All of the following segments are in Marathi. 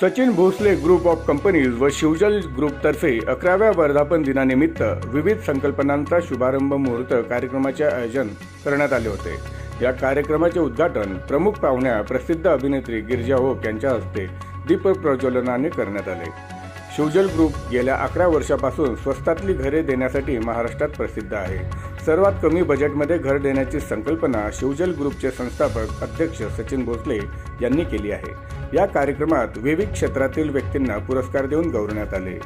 Sachin Bhosale group of companies व शिवजल ग्रुपतर्फे अकराव्या वर्धापन दिनानिमित्त विविध संकल्पनांचा शुभारंभ मुहूर्त कार्यक्रमाचे आयोजन करण्यात आले होते. या कार्यक्रमाचे उद्घाटन प्रमुख पाहुण्या प्रसिद्ध अभिनेत्री गिरजा होक यांच्या हस्ते दीप प्रज्वलनाने करण्यात आले. शिवजल ग्रुप गेल्या अकरा वर्षापासून स्वस्तातली घरे देण्यासाठी महाराष्ट्रात प्रसिद्ध आहे. सर्वात कमी बजेटमध्ये घर देण्याची संकल्पना शिवजल ग्रुपचे संस्थापक अध्यक्ष सचिन भोसले यांनी केली आहे. या कार्यक्रमात विविध क्षेत्रातील व्यक्तींना पुरस्कार देऊन गौरवण्यात आले.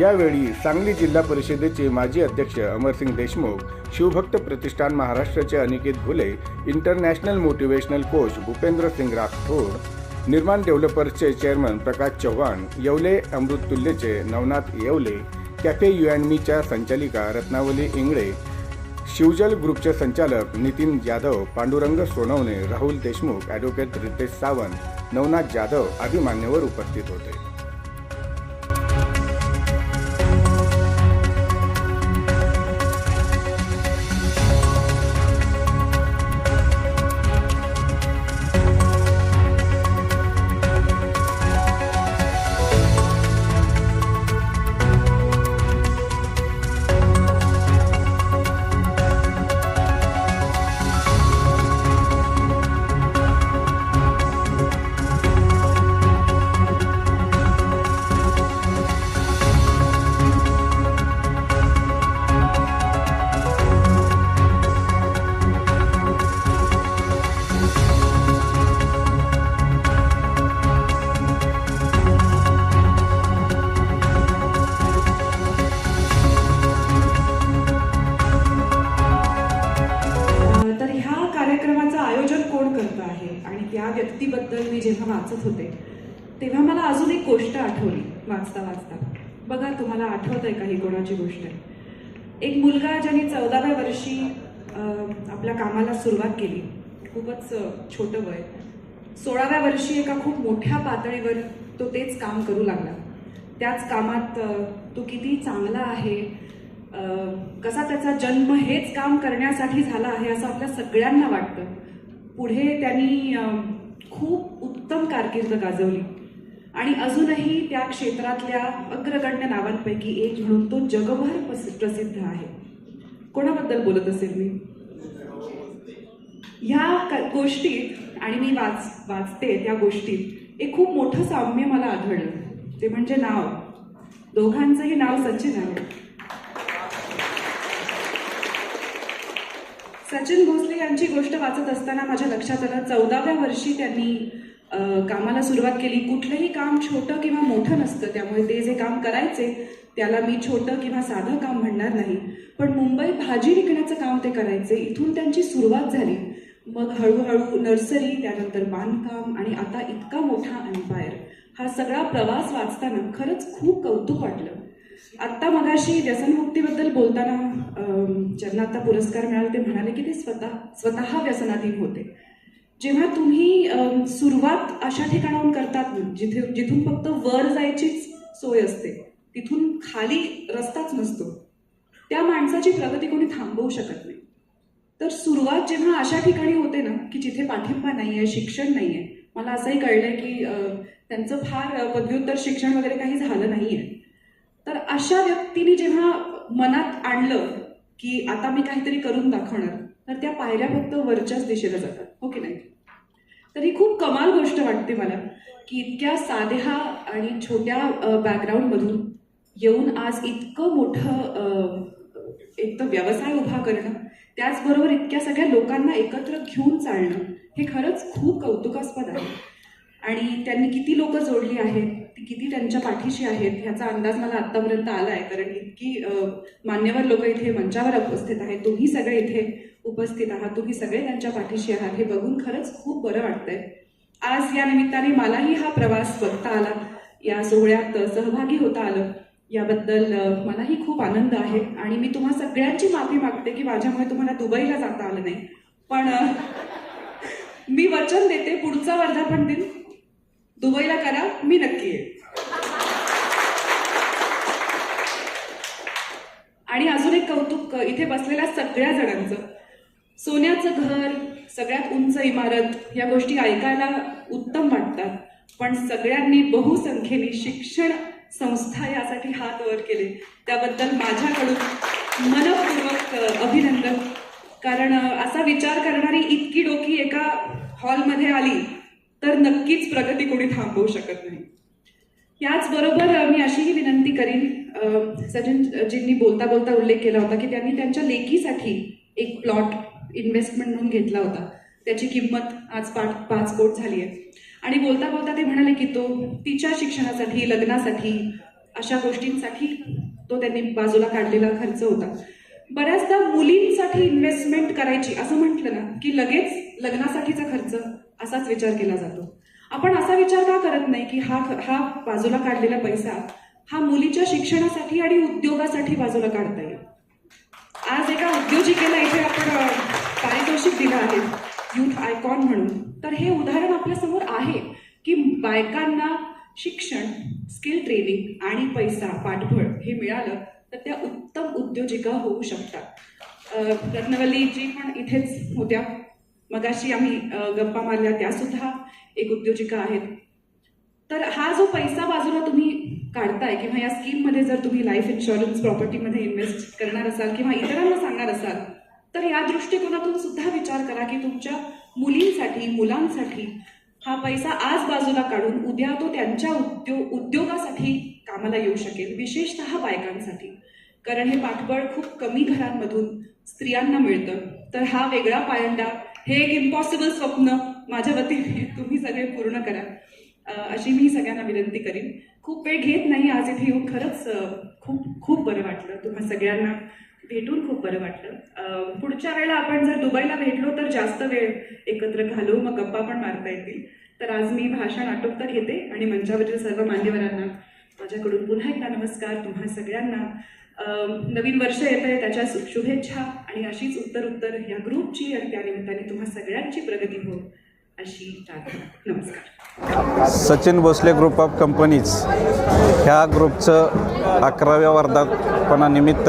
यावेळी सांगली जिल्हा परिषदेचे माजी अध्यक्ष अमरसिंग देशमुख शिवभक्त प्रतिष्ठान महाराष्ट्राचे Aniket Ghule international motivational coach Bhupendra Singh Rathod Nirman डेव्हलपर्सचे chairman Prakash Chavan Yewale अमृततुल्यचे Navnath Yewale cafe you and मीच्या संचालिका रत्नावली इंगळे शिवजल ग्रुपचे संचालक नितीन जाधव पांडुरंग सोनवणे राहुल देशमुख ॲडव्होकेट रितेश सावंत नवनाथ जाधव आदी मान्यवर उपस्थित होते. बद्दल मी जेव्हा वाचत होते तेव्हा मला अजून एक गोष्ट आठवली वाचता वाचता. बघा तुम्हाला आठवत आहे का ही कोणाची गोष्ट? आहे एक मुलगा ज्याने चौदाव्या वर्षी आपल्या कामाला सुरुवात केली खूपच छोटं वय. सोळाव्या वर्षी एका खूप मोठ्या पातळीवर तो तेच काम करू लागला. त्याच कामात तो किती चांगला आहे कसा त्याचा जन्म हेच काम करण्यासाठी झाला आहे असं आपल्या सगळ्यांना वाटतं. पुढे त्यांनी खूप उत्तम कारकीर्द गाजवली. आणि अजूनही त्या क्षेत्रातल्या अग्रगण्य नावांपैकी एक म्हणून तो जगभर प्रसि- प्रसिद्ध आहे. कोणाबद्दल बोलत असेल मी? ह्या गोष्टीत आणि मी वाच वाचते त्या गोष्टीत एक खूप मोठं साम्य मला आढळलं. ते म्हणजे नाव. दोघांचंही नाव सचिन आहे. सचिन भोसले यांची गोष्ट वाचत असताना माझ्या लक्षात आलं चौदाव्या वर्षी त्यांनी कामाला सुरुवात केली. कुठलंही काम छोटं किंवा मोठं नसतं त्यामुळे ते जे काम करायचे त्याला मी छोटं किंवा साधं काम म्हणणार नाही. पण मुंबईत भाजी विकण्याचं काम ते करायचे इथून त्यांची सुरुवात झाली. मग हळूहळू नर्सरी त्यानंतर बांधकाम आणि आता इतका मोठा एम्पायर. हा सगळा प्रवास वाचताना खरंच खूप कौतुक वाटलं. आत्ता मगाशी व्यसनमुक्तीबद्दल बोलताना ज्यांना आता पुरस्कार मिळाला ते म्हणाले की ते स्वतः स्वतः व्यसनाधीन होते. जेव्हा तुम्ही सुरुवात अशा ठिकाणाहून करतात जिथे जिथून फक्त वर जायचीच सोय असते तिथून खाली रस्ताच नसतो त्या माणसाची प्रगती कोणी थांबवू शकत नाही. तर सुरुवात जेव्हा अशा ठिकाणी होते ना की जिथे पाठिंबा नाही आहे शिक्षण नाही आहे मला असंही कळलंय की त्यांचं फार पदव्युत्तर शिक्षण वगैरे काही झालं नाही आहे अशा व्यक्तीने जेव्हा मनात आणलं की आता मी काहीतरी करून दाखवणार तर त्या पायऱ्या फक्त वरच्याच दिशेला जातात. हो की नाही? तर ही खूप कमाल गोष्ट वाटते मला की इतक्या साध्या आणि छोट्या बॅकग्राऊंडमधून येऊन आज इतकं मोठं एक तर व्यवसाय उभा करणं त्याचबरोबर इतक्या सगळ्या लोकांना एकत्र घेऊन चालणं हे खरंच खूप कौतुकास्पद आहे. आणि त्यांनी किती लोक जोडली आहेत ती किती त्यांच्या पाठीशी आहेत ह्याचा अंदाज मला आत्तापर्यंत आला आहे कारण इतकी मान्यवर लोक इथे मंचावर उपस्थित आहेत. तुम्ही सगळे इथे उपस्थित आहात. तुम्ही सगळे त्यांच्या पाठीशी आहात. हे बघून खरंच खूप बरं वाटतंय. आज या निमित्ताने मलाही हा प्रवास बघता आला. या सोहळ्यात सहभागी होता आलं. याबद्दल मलाही खूप आनंद आहे. आणि मी तुम्हा सगळ्यांची माफी मागते की माझ्यामुळे तुम्हाला दुबईला जाता आलं नाही. पण मी वचन देते पुढचा वर्धापन दिन. दुबईला करा मी नक्की येईन. आणि अजून एक कौतुक इथे बसलेल्या सगळ्या जणांचं. सोन्याचं घर सगळ्यात उंच इमारत या गोष्टी ऐकायला उत्तम वाटतात. पण सगळ्यांनी बहुसंख्येने शिक्षण संस्था यासाठी हात वर केले. त्याबद्दल माझ्याकडून मनपूर्वक अभिनंदन. कारण असा विचार करणारी इतकी डोकी एका हॉलमध्ये आली तर नक्कीच प्रगती कोणी थांबवू शकत नाही. याचबरोबर मी अशीही विनंती करीन सजनजींनी सचिनजींनी बोलता बोलता उल्लेख केला होता की त्यांनी त्यांच्या लेकीसाठी एक प्लॉट इन्व्हेस्टमेंट म्हणून घेतला होता. त्याची किंमत आज पाच पाच कोट झाली आहे. आणि बोलता बोलता ते म्हणाले की तो तिच्या शिक्षणासाठी लग्नासाठी अशा गोष्टींसाठी तो त्यांनी बाजूला काढलेला खर्च होता. बऱ्याचदा मुलींसाठी इन्व्हेस्टमेंट करायची असं म्हटलं ना की लगेच लग्नासाठीचा खर्च असाच विचार केला जातो. आपण असा विचार का करत नाही की हा हा बाजूला काढलेला पैसा हा मुलीच्या शिक्षणासाठी आणि उद्योगासाठी बाजूला काढता येईल? आज एका उद्योजिकेला इथे आपण पारितोषिक दिलं आहे युथ आयकॉन म्हणून. तर हे उदाहरण आपल्यासमोर आहे की बायकांना शिक्षण स्किल ट्रेनिंग आणि पैसा पाठबळ हे मिळालं तर त्या उत्तम उद्योजिका होऊ शकतात. रत्नवल्ली रत्नवल्लीजी पण इथेच होत्या. मगाशी आम्ही गप्पा मारल्या त्या सुद्धा एक उद्योजिका आहेत. तर हा जो पैसा बाजूला तुम्ही काढताय किंवा या स्कीममध्ये जर तुम्ही लाईफ इन्शुरन्स प्रॉपर्टीमध्ये इन्व्हेस्ट करणार असाल किंवा इतरांना सांगणार असाल तर या दृष्टिकोनातून सुद्धा विचार करा की तुमच्या मुलींसाठी मुलांसाठी हा पैसा आज बाजूला काढून उद्या तो त्यांच्या उद्योग उद्योगासाठी कामाला येऊ शकेल विशेषतः बायकांसाठी. कारण हे पाठबळ खूप कमी घरांमधून स्त्रियांना मिळतं. तर हा वेगळा पायंडा हे एक इम्पॉसिबल स्वप्न माझ्या वतीने तुम्ही सगळे पूर्ण करा. अशी मी सगळ्यांना विनंती करीन. खूप वेळ घेत नाही आज इथे येऊन खरंच खूप खूप बरं वाटलं. तुम्हा सगळ्यांना भेटून खूप बरं वाटलं. पुढच्या वेळेला आपण जर दुबईला भेटलो तर जास्त वेळ एकत्र घालू मग गप्पा पण मारता येतील. तर आज मी भाषण आटोपता घेते आणि मंचावरील सर्व मान्यवरांना माझ्याकडून पुन्हा एकदा नमस्कार. तुम्हा सगळ्यांना नवीन वर्ष येत आहे त्याच्या शुभेच्छा आणि अशीच उत्तर उत्तर ह्या ग्रुपची आणि त्यानिमित्ताने तुम्हा सगळ्यांची प्रगती हो अशी प्रार्थना. नमस्कार. Sachin Bhosale group of companies. ह्या ग्रुपचं अकराव्या वर्धापनानिमित्त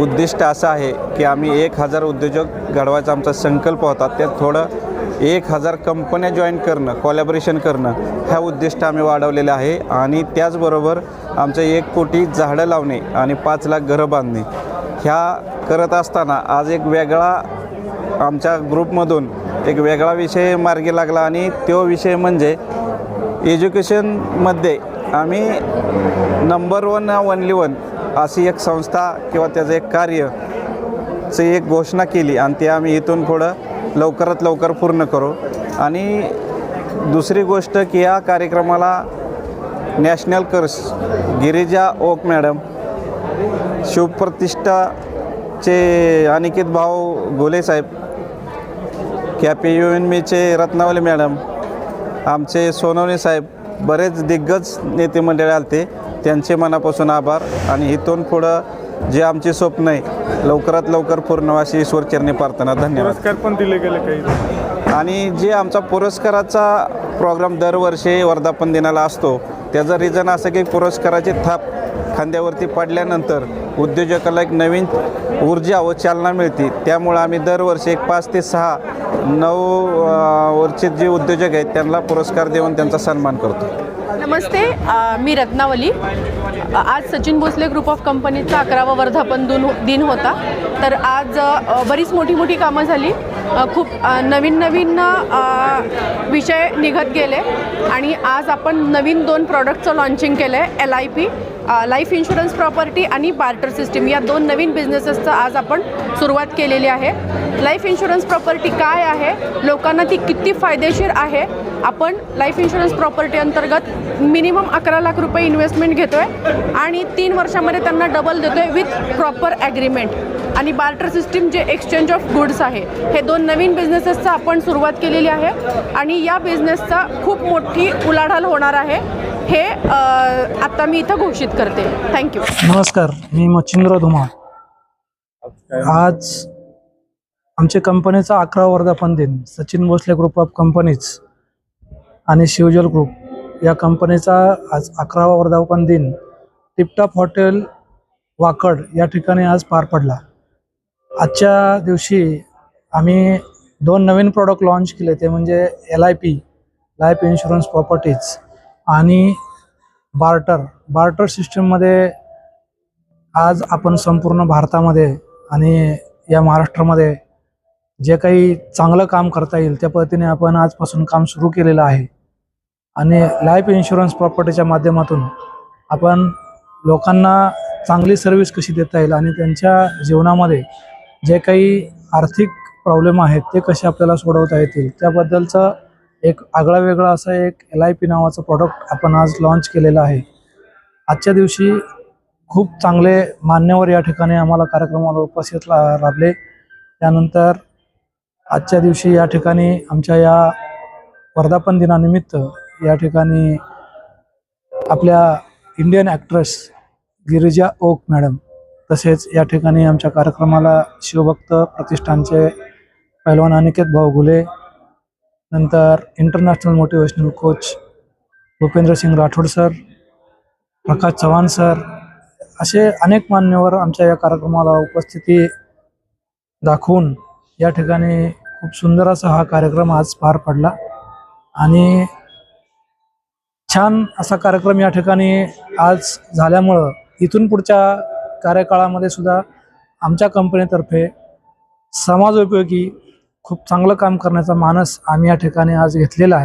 उद्दिष्ट असं आहे की आम्ही एक हजार उद्योजक घडवायचा आमचा संकल्प होता. त्यात थोडं एक हजार कंपन्या जॉईन करणं कॉलॅबरेशन करणं ह्या उद्दिष्ट आम्ही वाढवलेलं आहे. आणि त्याचबरोबर आमचं एक कोटी झाडं लावणे आणि पाच लाख घरं बांधणे. ह्या करत असताना आज एक वेगळा आमच्या ग्रुपमधून एक वेगळा विषय मार्गी लागला. आणि तो विषय म्हणजे एज्युकेशनमध्ये आम्ही नंबर वन वनली वन अशी एक संस्था किंवा त्याचं एक कार्य ची एक घोषणा केली आणि ते आम्ही इथून पुढं लवकरात लवकर पूर्ण करू. आणि दुसरी गोष्ट की या कार्यक्रमाला national crush Girija Oak madam शिवप्रतिष्ठाचे Aniket भाऊ गोले साहेब कॅपे यू एन मीचे रत्नावली मॅडम आमचे सोनवणे साहेब बरेच दिग्गज नेते मंडळी आलते. त्यांचे मनापासून आभार आणि इथून पुढं जे आमचे स्वप्न आहे लवकरात लवकर पूर्ण अशी ईश्वरचरणी प्रार्थना धन्यवाद. पुरस्कार पण दिले गेले काही? आणि जे आमचा पुरस्काराचा प्रोग्राम दरवर्षी वर्धापन दिनाला असतो त्याचं रिझन असं की पुरस्काराची थाप खांद्यावरती पडल्यानंतर उद्योजकाला एक नवीन ऊर्जा व चालना मिळते. त्यामुळं आम्ही दरवर्षी एक पाच ते सहा नऊ वर्षित जे उद्योजक आहेत त्यांना पुरस्कार देऊन त्यांचा सन्मान करतो. नमस्ते मी रत्नावली. आज सचिन भोसले ग्रुप ऑफ कंपनीचा अकरावा वर्धापन दिन दिन होता. तर आज बरीच मोठी मोठी कामं झाली. खूप नवीन नवीन विषय निघत गेले. आणि आज आपण नवीन दोन प्रॉडक्टचं लॉन्चिंग केलं आहे L I P life insurance property आणि बार्टर सिस्टीम या दोन नवीन बिझनेसेसचं आज आपण सुरुवात केलेली आहे. लाईफ इन्शुरन्स प्रॉपर्टी काय आहे? लोकांना ती किती फायदेशीर आहे? आपण लाईफ इन्शुरन्स प्रॉपर्टी अंतर्गत मिनिमम अकरा लाख रुपये इन्व्हेस्टमेंट घेतो आहे आणि तीन वर्षामध्ये त्यांना डबल देतो आहे विथ प्रॉपर ॲग्रीमेंट आणि बार्टर सिस्टीम जे एक्सचेंज ऑफ गुड्स आहे हे दोन नवीन बिझनेसेसचं आपण सुरुवात केलेली आहे. आणि या बिझनेसचा खूप मोठी उलाढाल होणार आहे. हे आता मी इथं घोषित करते. थँक्यू नमस्कार मी मच्छिंद्र धुमाळ. आज आमच्या कंपनीचा अकरा वर्धापन दिन. Sachin Bhosale group of companies आणि शिवजल ग्रुप या कंपनीचा आज अकरावा वर्धापन दिन. टिपटॉप हॉटेल वाकड या ठिकाणी आज पार पडला. आजच्या दिवशी आम्ही दोन नवीन प्रॉडक्ट लॉन्च केले ते म्हणजे L I P life insurance properties आणि बार्टर बार्टर सिस्टममध्ये आज आपण संपूर्ण भारतामध्ये आणि या महाराष्ट्रामध्ये जे काही चांगलं काम करता येईल त्या पद्धतीने आपण आजपासून काम सुरू केलेलं आहे. आणि लाईफ इन्शुरन्स प्रॉपर्टीच्या माध्यमातून आपण लोकांना चांगली सर्व्हिस कशी देता येईल आणि त्यांच्या जीवनामध्ये जे काही आर्थिक प्रॉब्लेम आहेत ते कसे आपल्याला सोडवता येतील त्याबद्दलचं एक आगळा वेगळा असं एक एल आय पी नावाचं प्रॉडक्ट आपण आज लॉन्च केलेलं आहे. आजच्या दिवशी खूप चांगले मान्यवर या ठिकाणी आम्हाला कार्यक्रमाला उपस्थित ला- लाभले त्यानंतर आजच्या दिवशी या ठिकाणी आमच्या या वर्धापन दिनानिमित्त या ठिकाणी आपल्या Indian actress Girija Oak madam तसेच या ठिकाणी आमच्या कार्यक्रमाला शिवभक्त प्रतिष्ठानचे पैलवान अनिकेत भाऊ घुले नंतर international motivational coach Bhupendra Singh Rathod sir Prakash Chavan sir असे अनेक मान्यवर आमच्या या कार्यक्रमाला उपस्थिती दाखवून या ठिकाणी खूप सुंदर असा हा कार्यक्रम आज पार पडला. आणि छान असा कार्यक्रम या ठिकाणी आज झाल्यामुळं इथून पुढच्या कार्यकाळामध्ये सुद्धा आमच्या कंपनीतर्फे समाजोपयोगी खूप चांगलं काम करण्याचा मानस आम्ही या ठिकाणी आज घेतलेला आहे.